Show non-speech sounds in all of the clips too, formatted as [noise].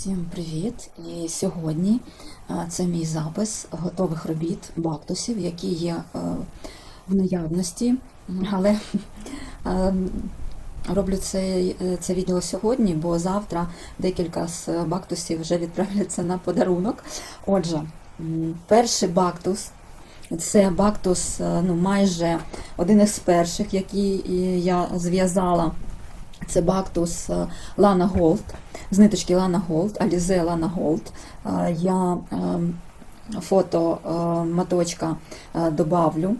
Всім привіт! І сьогодні це мій запис готових робіт бактусів, які є е, в наявності, але е, роблю це, це відео сьогодні, бо завтра декілька з бактусів вже відправляться на подарунок. Отже, перший бактус. Це бактус е, ну, майже один із перших, які е, я зв'язала. Це бактус е, Лана Голд, з ниточки Лана Голд, Alize Лана Голд. Е, Я ем, фото е, моточка е, добавлю,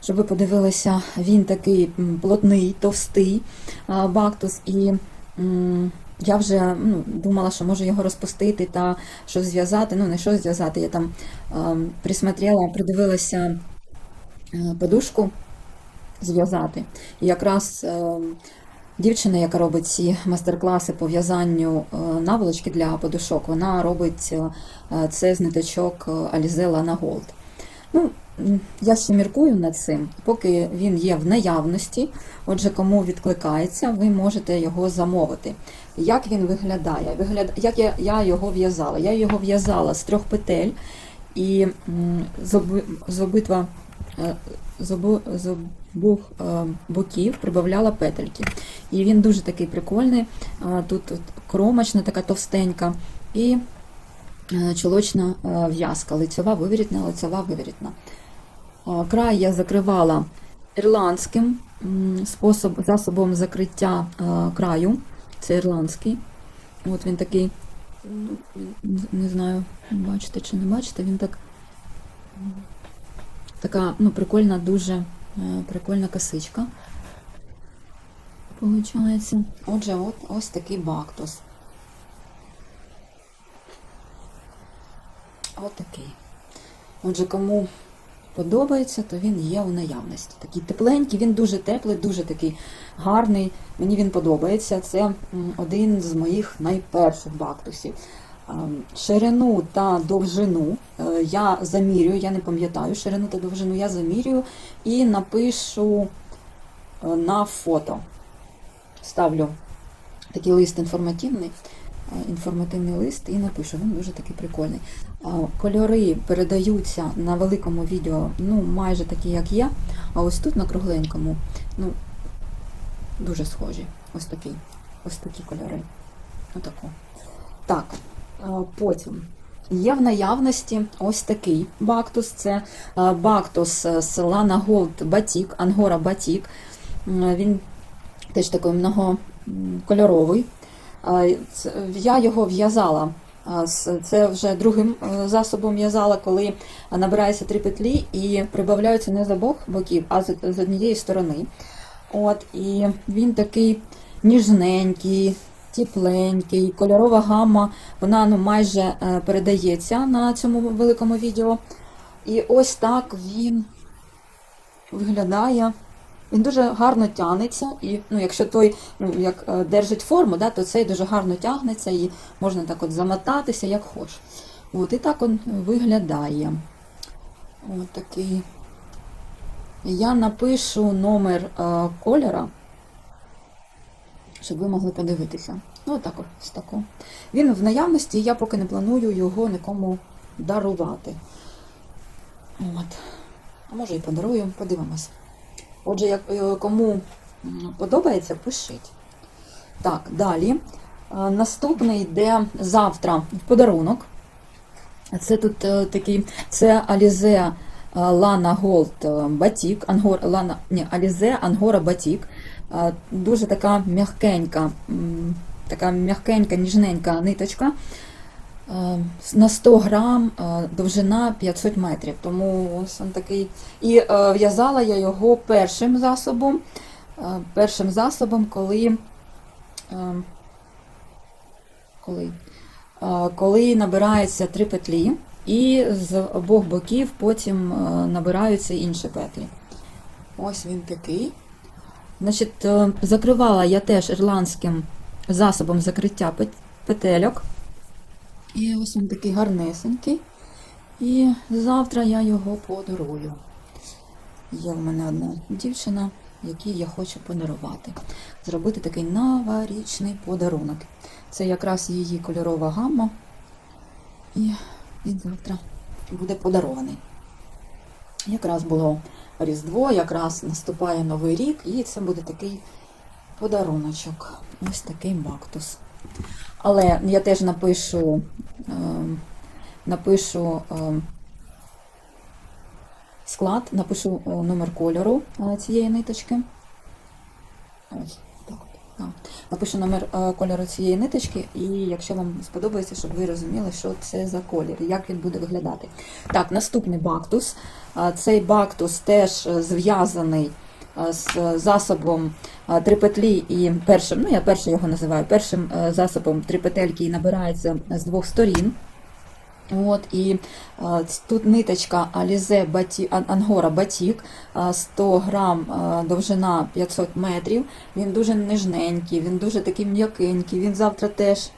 щоб ви подивилися, він такий плотний, товстий бактус. І я вже ну, думала, що можу його розпустити та щось зв'язати. Ну, не щось зв'язати, я там ем, присмотрела, придивилася подушку зв'язати. І якраз ем, Дівчина, яка робить ці майстер-класи по в'язанню е, наволочки для подушок, вона робить е, це з ниточок Alize Lana Gold. Ну, я ще міркую над цим, поки він є в наявності. Отже, кому відкликається, ви можете його замовити. Як він виглядає? Вигляд... Як я, я його в'язала? Я його в'язала з трьох петель і з, оби... з обидва е, з, обу... з обох е, боків прибавляла петельки. І він дуже такий прикольний. Тут кромочна, така товстенька, і е, чолочна е, в'язка, лицьова виворітна, лицьова виворітна. А, Край я закривала ірландським способ, засобом закриття краю. Це ірландський. От він такий, ну, не знаю, бачите чи не бачите, він так така ну, прикольна, дуже прикольна косичка. Получається. Отже, от ось такий бактус. От. Отже, кому подобається, то він є у наявності. Такий тепленький, він дуже теплий, дуже такий гарний. Мені він подобається. Це один з моїх найперших бактусів. Ем, Ширину та довжину е, я замірюю, я не пам'ятаю ширину та довжину, я замірюю і напишу е, на фото. Ставлю такий лист інформативний, е, інформативний лист і напишу. Він дуже такий прикольний. Кольори передаються на великому відео, ну, майже такі, як є. А ось тут на кругленькому, ну, дуже схожі. Ось такий. Ось такі кольори. Отако. Так, потім. Є в наявності ось такий бактус. Це бактус з Lana Gold Batik, Angora Batik. Він теж такий многокольоровий. Я його в'язала. Це вже другим е, засобом в'язала, коли набирається три петлі і прибавляються не з обох боків, а з з однієї сторони. От, і він такий ніжненький, тепленький, кольорова гамма, вона ну, майже е, передається на цьому великому відео. І ось так він виглядає. Він дуже гарно тягнеться, і ну, якщо той ну, як е, держить форму, да, то цей дуже гарно тягнеться і можна так от замотатися, як хочеш. От, і так він виглядає. От такий. Я напишу номер е, кольора, щоб ви могли подивитися. Ну, отак ось тако. Він в наявності, я поки не планую його нікому дарувати. От. А може і подарую, подивимось. Отже, як, е, кому подобається, пишіть. Так, далі. Наступний йде завтра в подарунок. Це тут е, такий, це Alize е, Lana Gold е, Ангор, Lana, ні, Alize Angora Batik. Дуже така м'якенька, така м'якенька, ніжненька ниточка. На 100 грам довжина 500 метрів. Тому ось він такий. І е, в'язала я його першим засобом. е, Першим засобом, коли. е, Коли, коли набирається три петлі, і з обох боків потім набираються інші петлі. Ось він такий. Значить, е, закривала я теж ірландським засобом закриття петельок. І ось він такий гарнесенький. І завтра я його подарую. Є в мене одна дівчина, який я хочу подарувати. Зробити такий новорічний подарунок. Це якраз її кольорова гамма. І він завтра буде подарований. Якраз було Різдво, якраз наступає Новий рік, і це буде такий подаруночок. Ось такий бактус. Але я теж напишу, ем, напишу ем, склад, напишу е, номер кольору е, цієї ниточки. Ось. Напишу номер е, кольору цієї ниточки, і якщо вам сподобається, щоб ви розуміли, що це за колір, як він буде виглядати. Так, наступний бактус. Е, Цей бактус теж е, зв'язаний з засобом е, три петлі і першим, ну я перший його називаю, першим засобом три петельки і набирається з двох сторін. От, і тут ниточка Alize Ан- Ангора Батік, 100 грам, довжина 500 метрів. Він дуже нежненький, він дуже такий м'якенький. Він завтра теж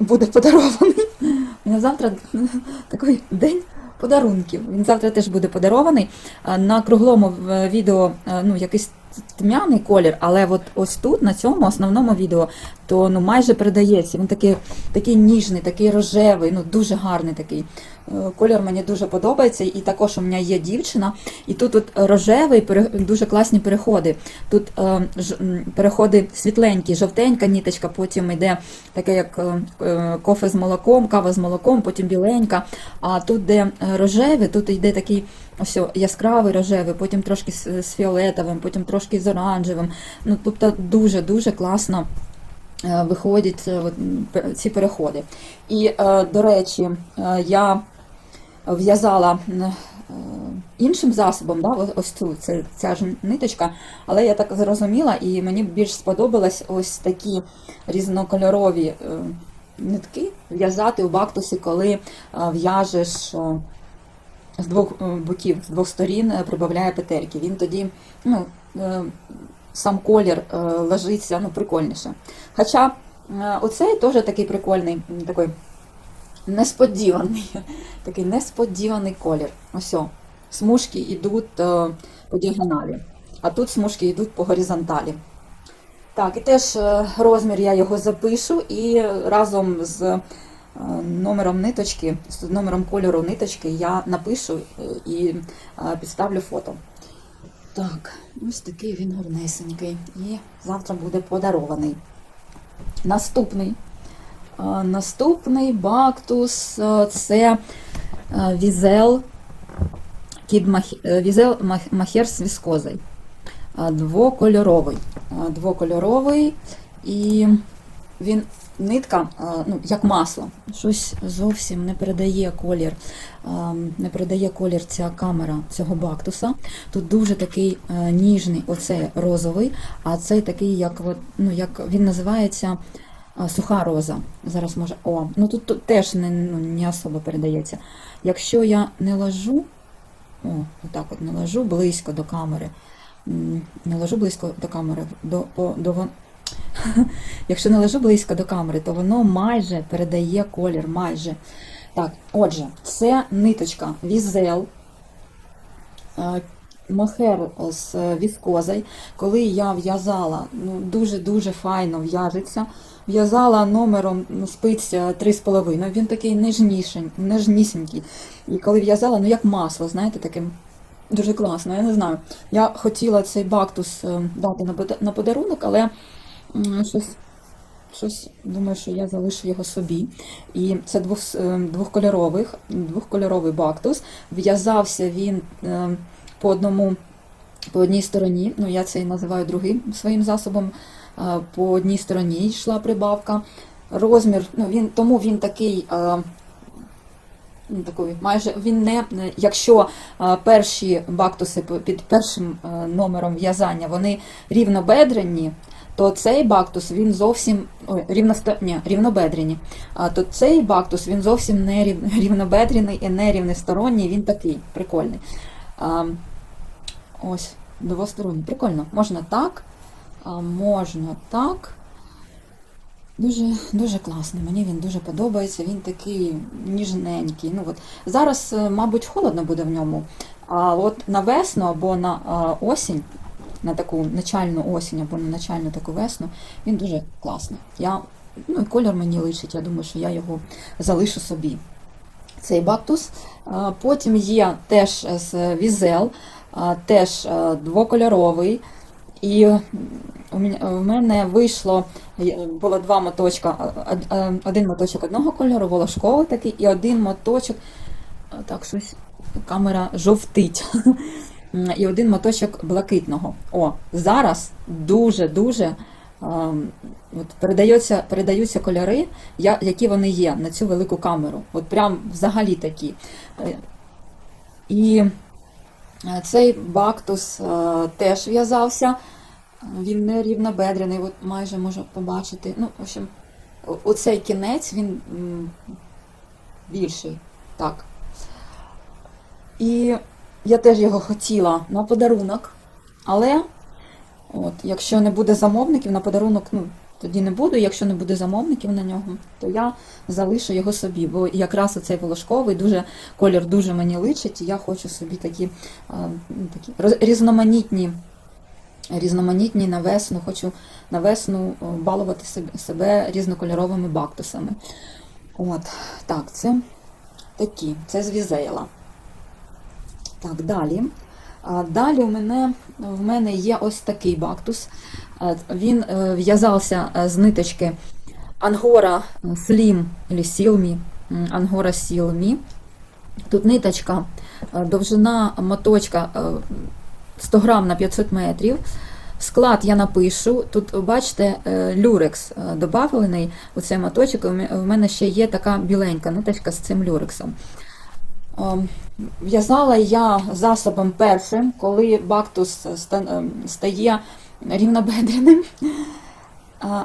буде подарований. [laughs] Мене завтра [laughs] такий день подарунків. Він завтра теж буде подарований. На круглому відео ну, якийсь тьмяний колір, але от ось тут, на цьому основному відео, то ну, майже передається. Він такий, такий ніжний, такий рожевий, ну дуже гарний такий. Е, Колір мені дуже подобається, і також у мене є дівчина, і тут от рожевий дуже класні переходи. Тут е, ж, переходи світленькі, жовтенька ніточка, потім йде таке, як е, е, кофе з молоком, кава з молоком, потім біленька. А тут, де е, рожевий, тут йде такий ось яскравий рожевий, потім трошки з, з фіолетовим, потім трошки з оранжевим. Ну, тобто дуже-дуже класно е, виходять е, ці переходи. І, е, до речі, я в'язала іншим засобом, да, ось- цю, це, ця ж ниточка, але я так зрозуміла, і мені більш сподобалось ось такі різнокольорові нитки в'язати у бактусі, коли в'яжеш. З двох е, боків, з двох сторін е, прибавляє петельки. Він тоді, ну, е, сам колір ложиться ну, прикольніше. Хоча оцей теж такий прикольний, такий несподіваний, [laughs] такий несподіваний колір. Ось, смужки йдуть по діагоналі, а тут смужки йдуть по горизонталі. Так, і теж розмір я його запишу і разом з номером ниточки, з номером кольору ниточки я напишу е, і е, підставлю фото. Так, ось такий він гарнесенький. І завтра буде подарований. Наступний. Е, Наступний бактус е, це е, візел е, візел Махер з віскозою. Е, Двокольоровий. Е, Двокольоровий і він нитка, ну, як масло. Щось зовсім не передає колір. Не передає колір ця камера цього бактуса. Тут дуже такий е, ніжний, оцей розовий, а цей такий, як, ну, як він називається. Суха роза. Зараз може. О, ну тут, тут теж не, ну, не особо передається. Якщо я не ложу, о, отак от не ложу близько до камери. Не ложу близько до камери, до, по- до, [laughs] Якщо не лежу близько до камери, то воно майже передає колір, майже. Так, отже, це ниточка візел, е, мохер з віскозою. Коли я в'язала, ну, дуже-дуже файно в'яжеться. В'язала номером ну, спиць е, 3,5. Він такий нежнісінький. І коли в'язала, ну як масло, знаєте, таким дуже класно. Я не знаю. Я хотіла цей бактус е, дати на подарунок, але щось, щось думаю, що я залишу його собі. І це двох, е, двохкольорових, двохкольоровий бактус. В'язався він е, по одному. По одній стороні, ну я це і називаю другим своїм засобом. е, По одній стороні йшла прибавка. Розмір, ну він тому він такий. ну, такий, майже він не якщо перші бактуси під першим номером в'язання вони рівнобедрені, то цей бактус він зовсім ой, рівносто, ні, рівнобедрені. А то цей бактус він зовсім не рів, [laughs] рівнобедрений і не рівносторонній, він такий прикольний. А, ось, двосторонній. Прикольно. Можна так, а можна так. Дуже, дуже класний. Мені він дуже подобається. Він такий ніжненький. Ну, от. Зараз, е, мабуть, холодно буде в ньому. А от на весну або на осінь на таку начальну осінь або на начальну таку весну, він дуже класний. Я, ну, і колір мені личить, я думаю, що я його залишу собі. Цей бактус. Потім є теж з візел, теж е, двокольоровий. І в мене вийшло було два моточка. Один моточок одного кольору, волошковий такий, і один моточок. Так, щось камера жовтить. [laughs] І один моточок блакитного. О, зараз дуже-дуже ем, от передається, передаються кольори, які вони є на цю велику камеру. От прям взагалі такі. Е, І е, цей бактус е, теж в'язався. Він не рівнобедрений, от майже можу побачити. Ну, в общем, оцей кінець він більший. Так. І я теж його хотіла на подарунок, але от, якщо не буде замовників на подарунок, ну, тоді не буду. Якщо не буде замовників на нього, то я залишу його собі. Бо якраз оцей волошковий дуже колір дуже мені личить, і я хочу собі такі, ну, такі різноманітні. Різноманітні на весну, хочу на весну балувати себе різнокольоровими бактусами. От, так, це такі, це з візейла. Так, далі. Далі у мене, в мене є ось такий бактус. Він е, в'язався е, з ниточки Angora Slim Silmi, Angora Silmi. Тут ниточка, е, довжина моточка е, 100 грам на 500 метрів. Склад я напишу. Тут, бачите, люрекс добавлений у цей моточок. У мене ще є така біленька ниточка з цим люрексом. Ем, В'язала я засобом першим, коли бактус ем, стає рівнобедреним.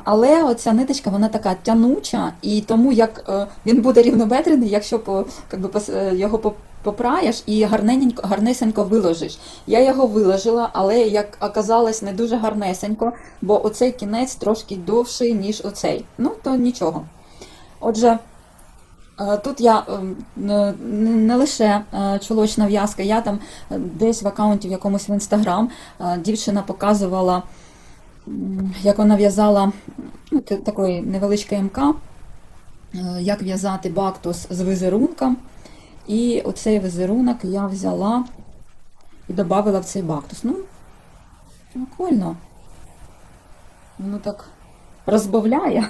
Але оця ниточка вона така тянуча, і тому як е, він буде рівнобедрений, якщо по, как би, пос- е, його попраєш і гарнесенько виложиш. Я його виложила, але як оказалось, не дуже гарнесенько, бо оцей кінець трошки довший, ніж оцей. Ну, то нічого. Отже, Е, Тут я ем, не, лише е, чолочна в'язка, я там е, десь в аккаунті в якомусь в інстаграм е, дівчина показувала, як вона в'язала ну, та- такої невеличкої МК, е, як в'язати бактус з візерунком. І оцей візерунок я взяла і додала в цей бактус. Ну, прикольно. Воно так розбавляє.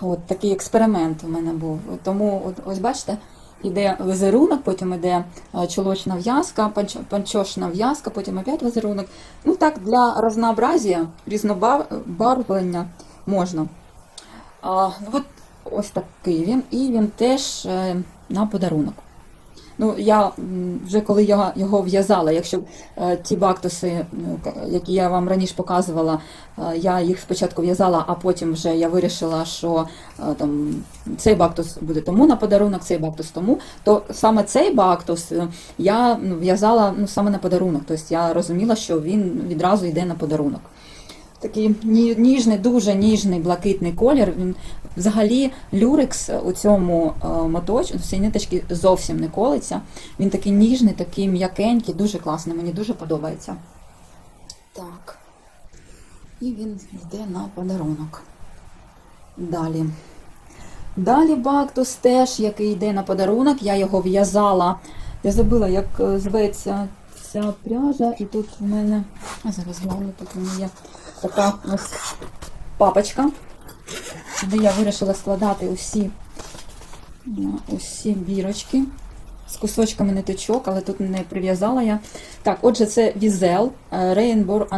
От такий експеримент у мене був. Тому, от, ось бачите, іде візерунок, потім іде е, чолочна в'язка, панч- панчошна в'язка, потім опять візерунок. Ну так, для разнообразія, різнобарвлення можна. А, ну, от ось такий він, і він теж е, на подарунок. Ну, я вже коли я його в'язала, якщо е, ті бактуси, ну, які я вам раніше показувала, е, я їх спочатку в'язала, а потім вже я вирішила, що е, там цей бактус буде тому на подарунок, цей бактус тому, то саме цей бактус я ну, в'язала ну, саме на подарунок. Тобто я розуміла, що він відразу йде на подарунок. Такий ніжний, дуже ніжний блакитний колір. Він взагалі люрекс у цьому е, моточку, в цій ниточці зовсім не колиться. Він такий ніжний, такий м'якенький, дуже класний, мені дуже подобається. Так. І він йде на подарунок. Далі. Далі бактус теж, який йде на подарунок. Я його в'язала. Я забула, як е, зветься ця пряжа, і тут в мене. А зараз гляну, тут у мене є така ось папочка, де я вирішила складати усі, усі бірочки з кусочками ниточок, але тут не прив'язала я. Так, отже, це візел Rainbow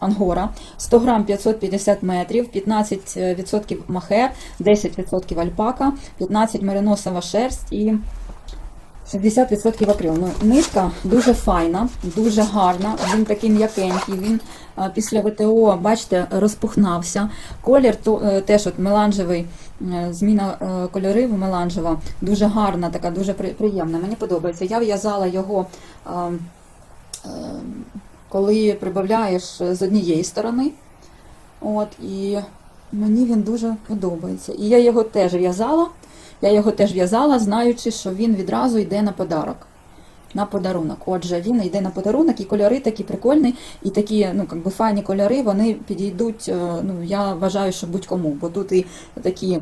Angola, 100 грам 550 метрів, 15% махер, 10% альпака, 15 мериносова шерсть і 60% акрил. Ну, нитка дуже файна, дуже гарна. Він такий м'якенький. Він а, після ВТО, бачите, розпухнався. Колір е, теж от меланжевий, е, зміна е, кольорів меланжева. Дуже гарна, така, дуже при- приємна. Мені подобається. Я в'язала його, е, коли прибавляєш з однієї сторони. От, і мені він дуже подобається. І я його теж в'язала. Я його теж в'язала, знаючи, що він відразу йде на подарок. на подарунок. Отже, він йде на подарунок, і кольори такі прикольні, і такі ну, как би файні кольори, вони підійдуть, е, ну, я вважаю, що будь-кому. Бо тут і такі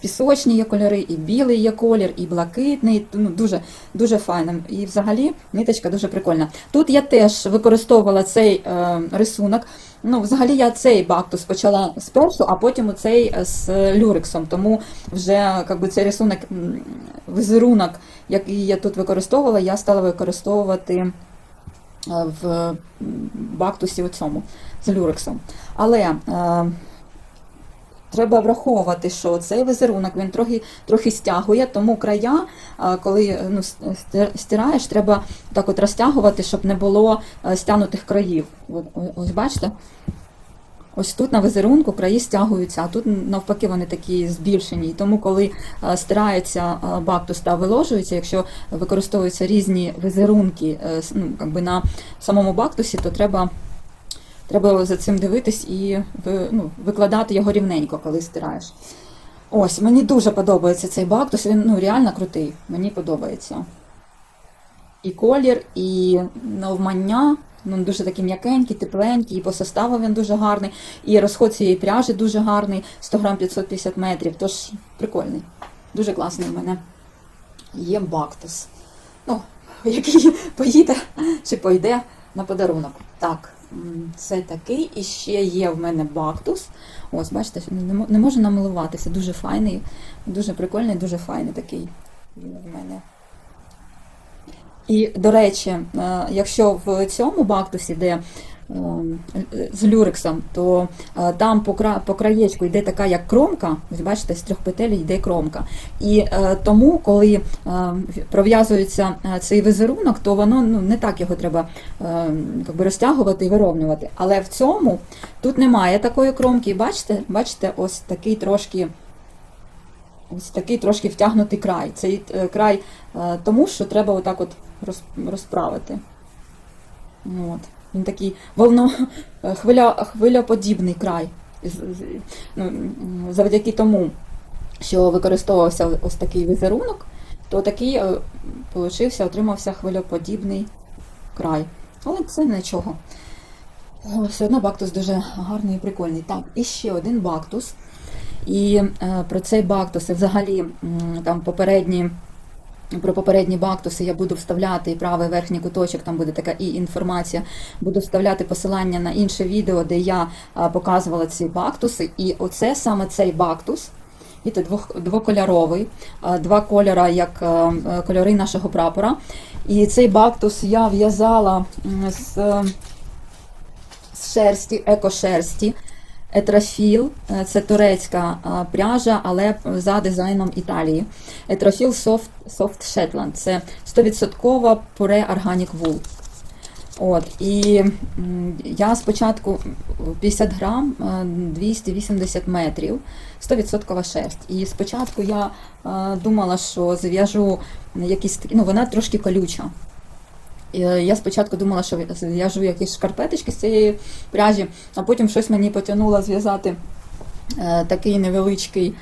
пісочні є кольори, і білий є колір, і блакитний. Ну, дуже, дуже файно. І взагалі ниточка дуже прикольна. Тут я теж використовувала цей е, рисунок. Ну, взагалі я цей бактус почала спершу, а потім оцей з люрексом. Тому вже би, цей рисунок, візерунок, який я тут використовувала, я стала використовувати е, в бактусі оцьому з люрексом. Але е, треба враховувати, що цей візерунок він трохи, трохи стягує, тому края, коли ну, стираєш, треба так от розтягувати, щоб не було е, стягнутих країв. Ось бачите? Ось тут на візерунку краї стягуються, а тут навпаки вони такі збільшені. Тому, коли е, стирається е, бактус та виложується, якщо використовуються різні візерунки ну, на самому бактусі, то треба, треба за цим дивитись і ну, викладати його рівненько, коли стираєш. Ось, мені дуже подобається цей бактус, він ну, реально крутий. Мені подобається. І колір, і навмання. Ну, дуже такий м'якенький, тепленький, і по составу він дуже гарний, і розход цієї пряжі дуже гарний, 100 грам 550 метрів, тож прикольний. Дуже класний в мене. Є бактус. Ну, який [laughs] поїде чи пойде на подарунок. Так, це такий. І ще є в мене бактус. Ось, бачите, не можу намилуватися. Дуже файний, дуже прикольний, дуже файний такий. Він в мене. І, до речі, е, якщо в цьому бактусі, де з люрексом, то е, там по, по краєчку йде така як кромка, ось бачите, з трьох петель йде кромка. І е, тому, коли е, пров'язується е, цей візерунок, то воно ну, не так його треба е, как би розтягувати і вировнювати. Але в цьому тут немає такої кромки. Бачите, бачите, ось такий трошки. Ось такий трошки втягнутий край. Цей е, край е, тому, що треба отак от розправити. От. Він такий волно, е, хвиля, хвилеподібний край. Ну, завдяки тому, що використовувався ось такий візерунок, то такий е, получився, отримався хвилеподібний край. Але це нічого. Е, Все одно бактус дуже гарний і прикольний. Так, і ще один бактус. І про цей бактус, і взагалі там попередні. Про попередні бактуси я буду вставляти і правий верхній куточок, там буде така і інформація. Буду вставляти посилання на інше відео, де я а, показувала ці бактуси. І оце саме цей бактус. Двох, двокольоровий, а, два кольора, як е, кольори нашого прапора. І цей бактус я в'язала з, е, з шерсті, екошерсті. Етрофіл е, це турецька е, пряжа, але за дизайном Італії. Етрофіл Soft, Soft Shetland це 100% пуре Organic Wool. От, і я спочатку 50 грам, е, 280 метрів, 100% шерсть. І спочатку я е, думала, що зв'яжу якісь ну вона трошки колюча. Е, Я спочатку думала, що зв'яжу якісь шкарпеточки з цієї пряжі, а потім щось мені потягнуло зв'язати е, такий невеличкий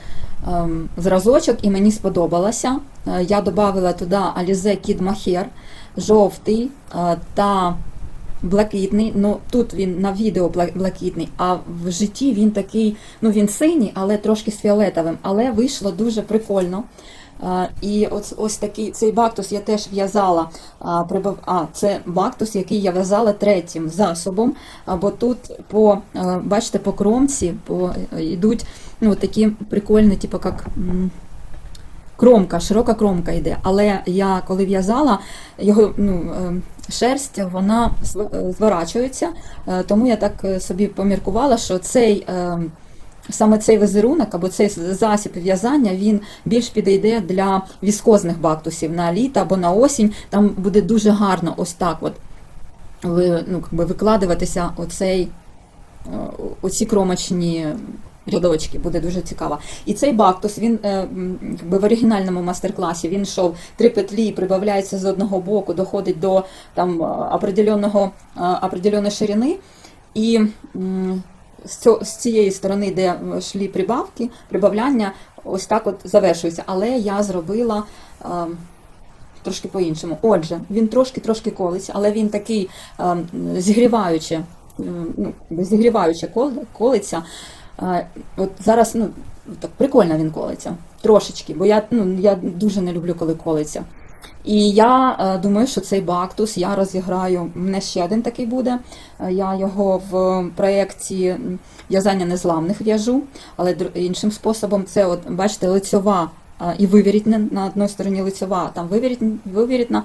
ем, зразочок, і мені сподобалося. Е, Я додала туди Alize Kid Mohair, жовтий та блакитний. Ну тут він на відео блакитний, а в житті він такий, ну він синій, але трошки з фіолетовим. Але вийшло дуже прикольно. І ось, ось такий цей бактус я теж в'язала. Прибав- а, це бактус, який я в'язала третім засобом. А, бо тут по бачите, по кромці по, е, йдуть ну, такі прикольні, типу як. Кромка, широка кромка йде. Але я коли в'язала, його ну, е, шерсть вона е, зворачується, тому я так собі поміркувала, що цей. Саме цей візерунок або цей засіб в'язання він більш підійде для віскозних бактусів на літо або на осінь. Там буде дуже гарно ось так от ну, якби викладуватися оцей, е, оці кромочні рядочки, буде дуже цікаво. І цей бактус, він е, якби в оригінальному мастер-класі він йшов три петлі, прибавляється з одного боку, доходить до там е, определеної ширини. І з, цієї сторони, де йшли прибавки, прибавляння, ось так от завершується. Але я зробила. е, трошки по-іншому. Отже, він трошки-трошки колиться, але він такий е, зігріваюче, е, ну, зігріваюче колиться. Е, От зараз ну, так прикольно він колиться. Трошечки, бо я, ну, я дуже не люблю, коли колиться. І я е, думаю, що цей бактус я розіграю. У мене ще один такий буде. Е, Я його в проєкті в'язання незламних в'яжу, але іншим способом це, от, бачите, лицьова е, і вивірітна. На одній стороні лицьова, а там вивірітн- вивірітна.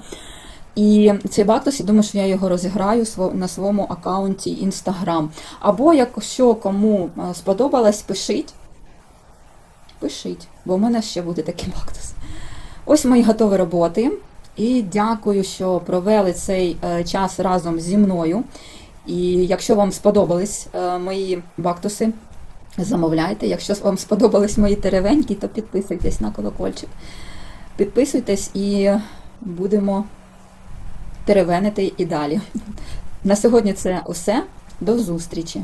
І цей бактус, я думаю, що я його розіграю на своєму аккаунті Instagram. Або якщо кому сподобалось, пишіть. Пишіть, бо в мене ще буде такий бактус. Ось мої готові роботи. І дякую, що провели цей е, час разом зі мною. І якщо вам сподобались е, мої бактуси, замовляйте. Якщо вам сподобались мої теревеньки, то підписуйтесь на колокольчик. Підписуйтесь і будемо теревенити і далі. На сьогодні це усе. До зустрічі!